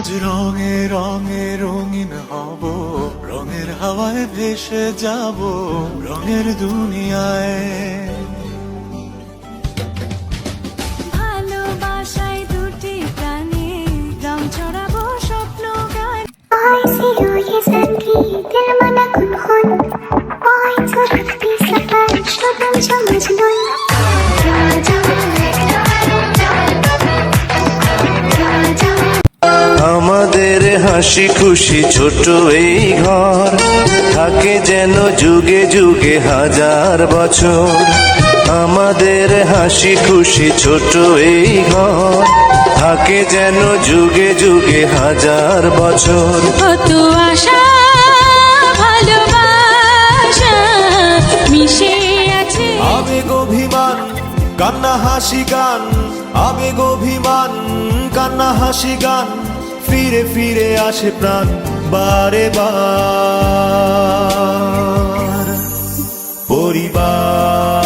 আজ রঙে রঙে রঙিন হব রঙের হাওয়ায় ভেসে যাব রঙের দুনিয়ায়। ভালোবাসায় দুটি প্রাণী রং ছড়াবো স্বপ্ন গান। দিল মানা হাসি খুশি ছোট এই ঘর থাকে যেন যুগে যুগে হাজার বছর। আমাদের হাসি খুশি ছোট এই ঘর থাকে যেন যুগে যুগে হাজার বছর। কত আশা ভালোবাসা মিশে আছে। আবেগ অভিমান কান্না হাসি গান। আবেগ অভিমান কান্না হাসি গান। ফিরে ফিরে আসে প্রাণ বারে বার। পরিবার।